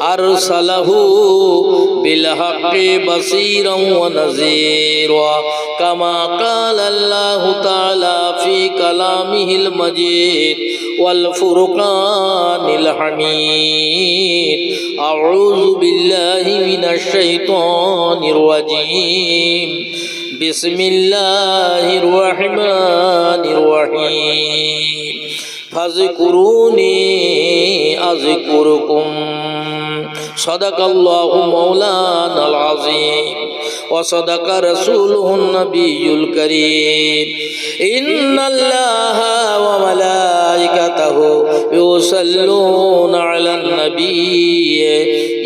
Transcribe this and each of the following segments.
ارسله بالحق بصيرا ونذيرا كما قال الله تعالى في كلامه المجيد والفرقان الحميد أعوذ بالله من الشيطان الرجيم بسم الله الرحمن الرحيم فاذكروني أذكركم صدق الله مولانا العظيم وصدق رسوله النبي الكريم إن الله وملائكته يصلون على النبي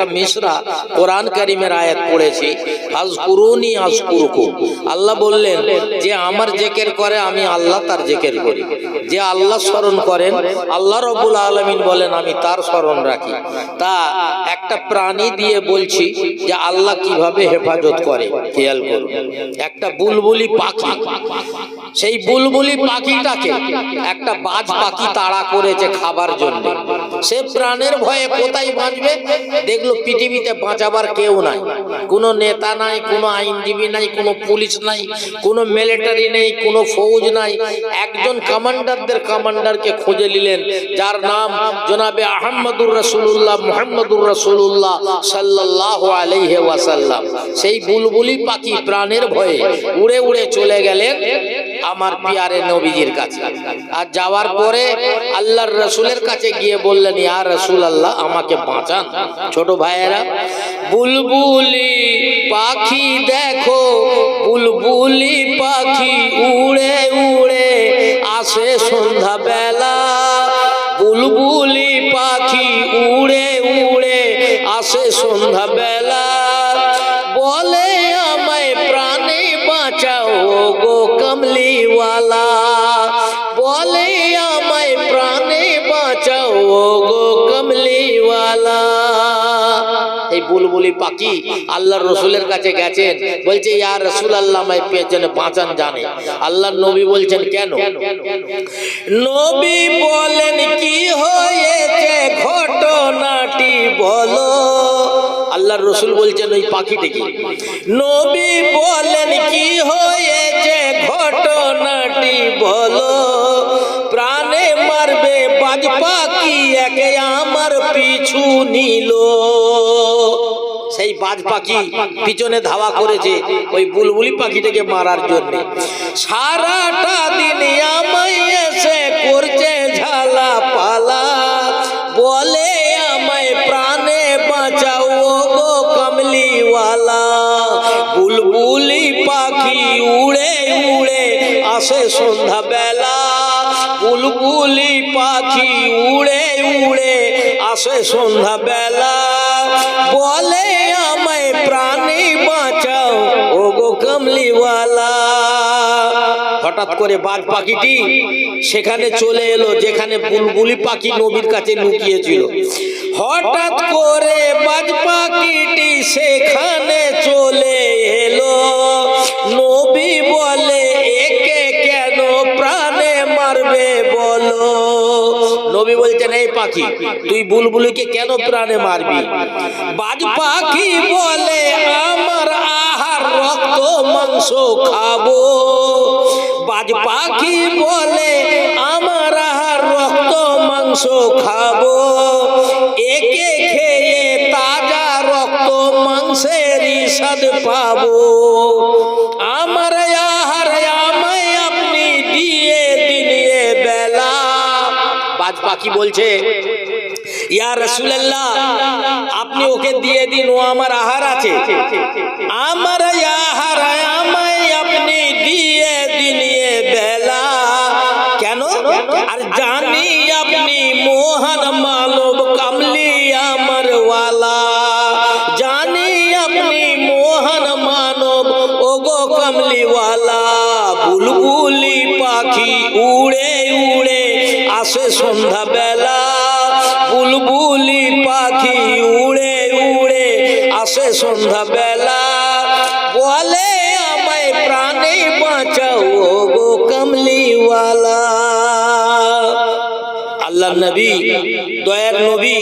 একটা মিশরা কোরআন কারিমের আয়াত পড়েছি। আজ কুরুনি, আজ কুরুকু। আল্লাহ বললেন যে আমার জেকের করে, আমি আল্লাহ তার জেকের করি। যে আল্লাহ স্মরণ করেন, আল্লাহ রবুল আলমিন বলেন, আমি তার স্মরণ রাখি। তা একটা প্রাণী দিয়ে বলছি যে আল্লাহ কীভাবে হেফাজত করে, খেয়াল করুন। একটা বুলবুলি পাখি, সেই বুলবুলি পাখিটাকে একটা বাজ পাখি তাড়া করেছে খাবার জন্য। সে প্রাণের ভয়ে কোথায় বাঁচবে? দেখল পৃথিবীতে বাঁচাবার কেউ নাই। কোনো নেতা নাই, কোনো আইনজীবী নাই, কোনো পুলিশ নাই, কোনো মিলিটারি নেই, কোনো ফৌজ নাই। একজন কমান্ডারদের কমান্ডারকে খুঁজে নিলেন, যার নাম জনাবে আহমদুর রসুল্লাহ মোহাম্মদুর রসুল্লাহ সাল্লাহ আলাইহে ওয়াসাল্লাম। সেই বুলবুলি পাখি প্রাণের ভয়ে উড়ে উড়ে চলে গেলেন আমার পিয়ারে নবীজির কাছে। আর যাওয়ার পরে আল্লাহর রসুলের কাছে গিয়ে বললেন ইয়া রসুল আল্লাহ আমাকে বাঁচান। ছোট ভাইয়েরা বুলবুলি পাখি দেখো বুলবুলি পাখি উড়ে উড়ে আসে সন্ধ্যা বেলা বুলবুলি পাখি উড়ে উড়ে আসে সন্ধ্যা বেলা বলে আমায় প্রাণে বাঁচাও গো। কমলিওয়ালা বলে আমায় প্রাণে বাঁচাও গো কমলিওয়ালা। এই বুলবুলি পাখি আল্লাহর রসুলের কাছে গেছেন। বলছে, ইয়া রসুল আল্লাহ আমায় পেছনে বাঁচান জানে। আল্লাহর নবী বলছেন, কেন? নবী বলেন, কি হয়েছে ঘটনাটি বলো? আল্লাহর রসুল বলছেন, ওই পাখিটিকে। নবী বলেন, কি হয়েছে ঘটনাটি বলো। প্রাণে মারবে বাজ পাখি একে আমার পিছু নিল। সেই বাজ পাখি পিছনে ধাওয়া করেছে ওই বুলবুলি পাখিটাকে মারার জন্য। সারাটা দিন আমায় পাখি উড়ে উড়ে আসে সন্ধ্যা বেলা বুলবুলি পাখি উড়ে উড়ে আসে সন্ধ্যা বেলা বলে আমায়, প্রাণী বাঁচাও ও গো কমলিওয়ালা। হঠাৎ করে বাজ পাখিটি সেখানে চলে এলো, যেখানে বুলবুলি পাখি নবীর কাছে লুকিয়েছিল। হঠাৎ করে বাজ পাখিটি সেখানে চলে এলো। নবী বলছেন, এই পাখি, তুই বুলবুলিকে কেন প্রাণে মারবি? বাজ পাখি বলে, আমার আহার, রক্ত, মাংস খাব। বাজ পাখি বলে, আমার আহার, রক্ত, মাংস খাব। একে খেয়ে তাজা রক্ত, মাংসের স্বাদ পাবো। বাজ পাখি বলছে, ইয়া রসুল্লাহ আপনি ওকে দিয়ে দিন, ও আমার আহার আছে। আমার আহার আমায় আপনি দিয়ে দিন বেলা। কেন? আর জানি আপনি মোহন মানব কামলি আমার ওয়ালা। জানি আপনি মোহন মানব, ওগো কামলিওয়ালা বুলবুলি পাখি উড়ে উড়ে আসে সন্ধ্যা বেলা বুলবুলি পাখি উড়ে উড়ে আসে সন্ধ্যা বেলা বলে আমায় প্রাণে বাঁচাও গো কমলিওয়ালা। আল্লাহ নবী, দয়ার নবী,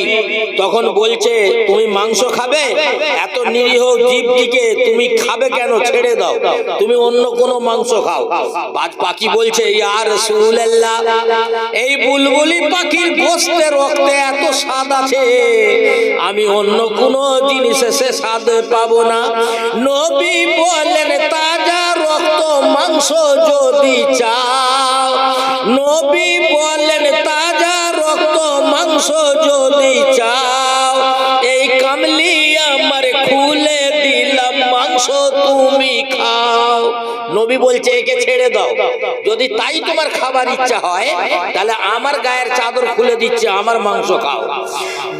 তখন বলছে, তুমি মাংস খাবে? এত নিরীহ জীবটিকে তুমি খাবে কেন? ছেড়ে দাও। তুমি অন্য কোনো মাংস খাও। পাখি বলছে ইয়ার রাসূলুল্লাহ, এই বুলবুলি পাখির গোস্তে রক্তে এত স্বাদ আছে। আমি অন্য কোনো জিনিসে সে স্বাদ পাবো না। নবী বলেন তাজা রক্ত মাংস যদি চাও। নবী বলেন রক্ত মাংস যদি চাও, এই কামলি আমার খুলে দিলাম মাংস তুমি খাও। নবী বলছে, একে ছেড়ে দাও। যদি তাই তোমার খাবার ইচ্ছা হয়, তাহলে আমার গায়ের চাদর খুলে দিচ্ছে, আমার মাংস খাও।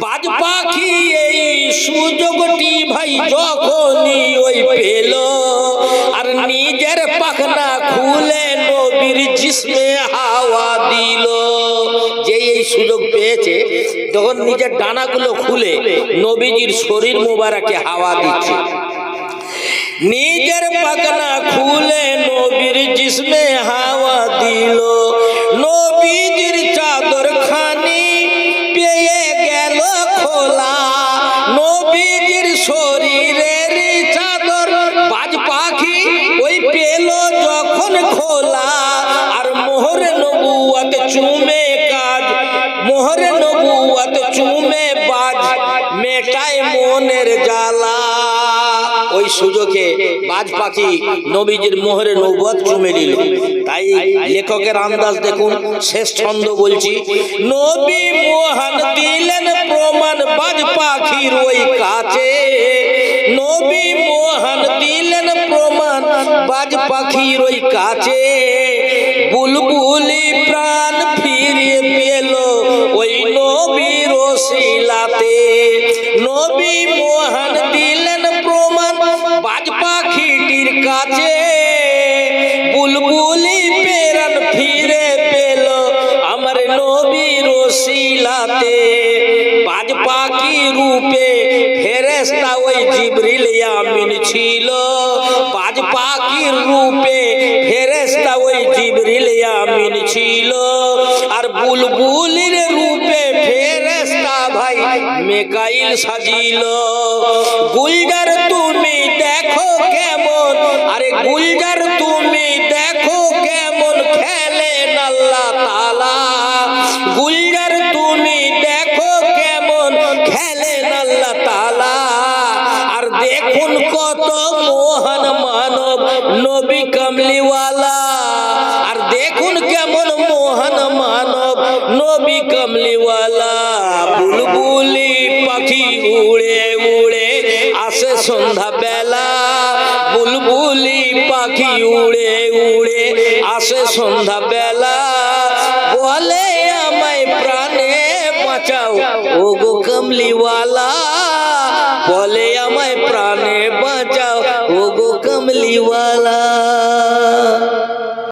বাজ পাখি এই সুযোগটি ভাই যখনই ওই পেল, আর নিজের পাখনা খুলে নবীর জিসমে হাওয়া দিল। এই সুযোগ পেয়েছে যখন নিজের ডানাগুলো খুলে নবীজির শরীর মোবারকে হাওয়া দিচ্ছে। নিজের পাখনা খুলে নবীর জিসমে হাওয়া দিল। নবীজির চাদর খানি পেয়ে গেল খোলা। নবীজির শরীরের চাদর বাজ পাখি ওই পেল যখন খোলা। আর মোহর নবুয়াত চুমে মোহর নবুয়াত চুমে বাজ, মেটায় মনের জ্বালা। ওই সুযোগে বাজ পাখি নবীজির মোহরে নৌবত চুমে নিল তাই লেখকের আন্দাজ দেখুন, শেষ ছন্দ বলছি, নবী মোহন দিলেন প্রমাণ বাজ পাখির ওই কাছে। নবী মোহন দিলেন প্রমাণ বাজ পাখির ওই কাছে। শিলাতে বাজ পাখি রূপে ফেরেস্তা ওই জিবরিল আমিন ছিল। বাজ পাখির রূপে ফেরেস্তা ওই জিবরিল আমিন ছিল। আর বুলবুলির রূপে ফেরেস্তা ভাই মেকাইল সাজিল। গুলজার তুমি দেখো কেমন? আরে গুলজার দেখুন কত মোহন মানব নবী কামলিওয়ালা। আর দেখুন কেমন মোহন মানব নবী কামলিওয়ালা। বুলবুলি পাখি উড়ে উড়ে আসে সন্ধ্যা বেলা বুলবুলি পাখি উড়ে উড়ে আসে সন্ধ্যা বেলা বলে আমায় প্রাণে বাঁচাও। ও গো কমলিওয়ালা।